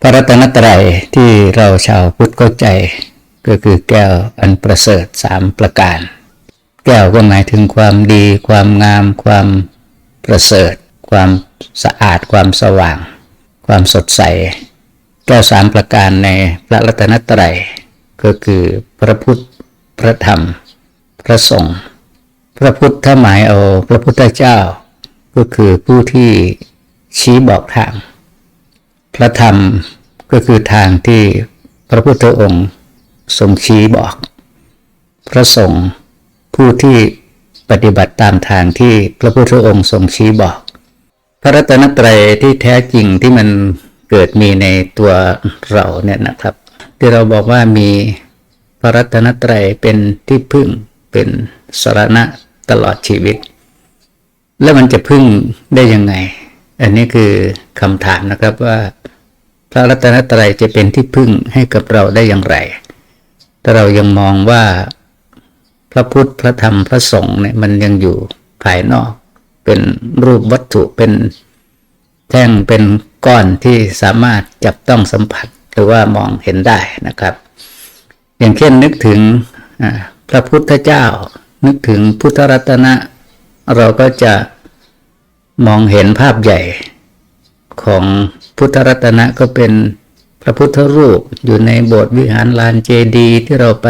พระรัตนตรัยที่เราชาวพุทธเข้าใจ ก็คือแก้วอันประเสริฐสามประการ แก้วก็หมายถึงความดี ความงาม ความประเสริฐ ความสะอาด ความสว่าง ความสดใส แก้วสามประการในพระรัตนตรัยก็คือพระพุทธ พระธรรม พระสงฆ์พระพุทธถ้าหมายเอาพระพุทธเจ้า ก็คือผู้ที่ชี้บอกทาง พระธรรมก็คือทางที่พระพุทธองค์ทรงชี้บอก พระสงฆ์ผู้ที่ปฏิบัติตามทางที่พระพุทธองค์ทรงชี้บอก พระรัตนตรัยที่แท้จริงที่มันเกิดมีในตัวเราเนี่ยนะครับ ที่เราบอกว่ามีพระรัตนตรัยเป็นที่พึ่งเป็นสรณะตลอดชีวิต แล้วมันจะพึ่งได้ยังไง อันนี้คือคำถามนะครับว่าพระรัตนตรัยจะเป็นที่พึ่งให้กับเราได้อย่างไร ถ้าเรายังมองว่าพระพุทธพระธรรมพระสงฆ์เนี่ยมันยังอยู่ภายนอก เป็นรูปวัตถุเป็นแท่งเป็นก้อนที่สามารถจับต้องสัมผัสหรือว่ามองเห็นได้นะครับ อย่างเช่นนึกถึงพระพุทธเจ้า นึกถึงพุทธรัตนะ เราก็จะ มองเห็นภาพใหญ่ของพุทธรัตนะก็เป็นพระพุทธรูปอยู่ในโบสถ์วิหารลานเจดีย์ที่เราไป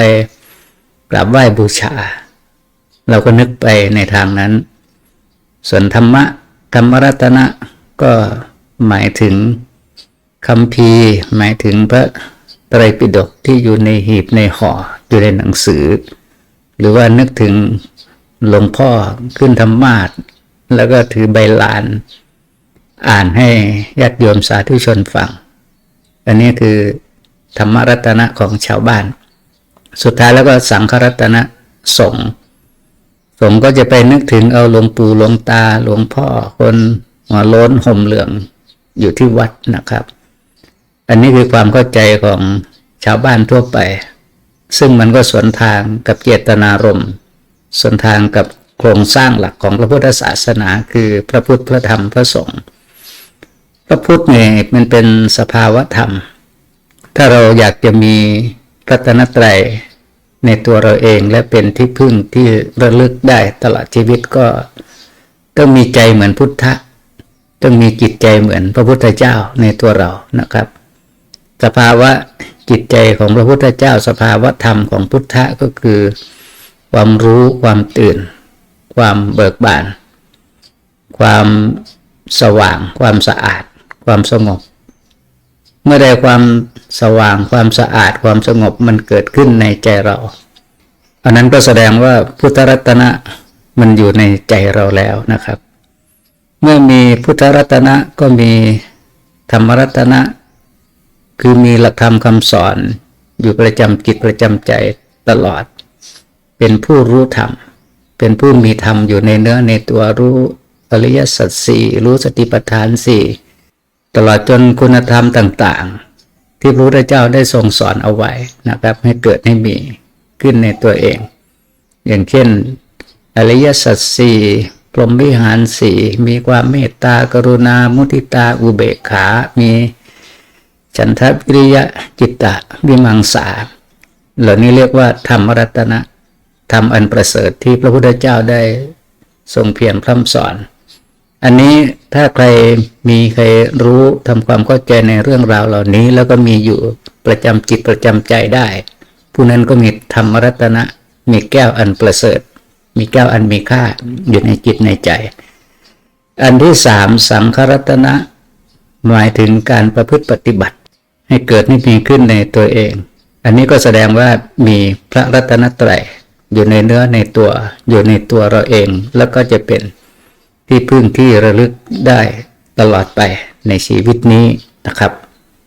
กราบไหว้บูชา เราก็นึกไปในทางนั้น ส่วนธรรมะธรรมรัตนะก็หมายถึงคำพีหมายถึงพระไตรปิฎกที่อยู่ในหีบในห่ออยู่ในหนังสือ หรือว่านึกถึงหลวงพ่อขึ้นธรรมาสน์ แล้วก็ถือใบลาน อ่านให้ญาติโยมสาธุชนฟัง อันนี้คือธรรมรัตนะของชาวบ้าน สุดท้ายแล้วก็สังฆรัตนะสงฆ์สงฆ์ก็จะไปนึกถึงเอาหลวงปู่หลวงตาหลวงพ่อคนหัวโล้นห่มเหลืองอยู่ที่วัดนะครับ อันนี้คือความเข้าใจของชาวบ้านทั่วไป ซึ่งมันก็สวนทางกับเจตนารมณ์สวนทางกับ โครงสร้างหลักของพระพุทธศาสนาคือพระพุทธพระธรรมพระสงฆ์พระพุทธเนี่ยมันเป็นสภาวะธรรม ถ้าเราอยากจะมีรัตนตรัยในตัวเราเองและเป็นที่พึ่งที่ระลึกได้ตลอดชีวิตก็ต้องมีใจเหมือนพุทธะต้องมีจิตใจเหมือนพระพุทธเจ้าในตัวเรานะครับ สภาวะจิตใจของพระพุทธเจ้า สภาวะธรรมของพุทธะก็คือ ความรู้ความตื่น ความเบิกบาน ความสว่าง ความสะอาด ความสงบ เมื่อใดความสว่างความสะอาดความสงบมันเกิดขึ้นในใจเรา อันนั้นก็แสดงว่าพุทธรัตนะมันอยู่ในใจเราแล้วนะครับ เมื่อมีพุทธรัตนะก็มีธรรมรัตนะ คือมีหลักธรรมคำสอน อยู่ประจำจิตประจำใจตลอด เป็นผู้รู้ธรรม เป็นผู้มีธรรมอยู่ในเนื้อในตัวรู้อริยสัจสี่รู้สติปัฏฐานสี่ตลอดจนคุณธรรมต่าง ๆ ที่พระพุทธเจ้าได้ทรงสอนเอาไว้นะครับ ให้เกิดให้มีขึ้นในตัวเอง อย่างเช่น อริยสัจสี่พรหมวิหารสี่มีความเมตตากรุณามุทิตาอุเบกขา มีฉันทะวิริยะจิตตะวิมังสาเหล่านี้เรียกว่าธรรมรัตนะ ธรรมอันประเสริฐที่พระพุทธเจ้าได้ทรงเพียรพร่ำสอน อันนี้ถ้าใครมีใครรู้ทำความเข้าใจในเรื่องราวเหล่านี้ แล้วก็มีอยู่ประจำจิตประจำใจได้ ผู้นั้นก็มีธรรมรัตนะ มีแก้วอันประเสริฐ มีแก้วอันมีค่าอยู่ในจิตในใจ อันที่สามสังขรัตนะ หมายถึงการประพฤติปฏิบัติ ให้เกิดให้มีขึ้นในตัวเอง อันนี้ก็แสดงว่ามีพระรัตนตรัย อยู่ในเนื้อในตัว อยู่ในตัวเราเอง แล้วก็จะเป็นที่พึ่งที่ระลึกได้ตลอดไปในชีวิตนี้นะครับ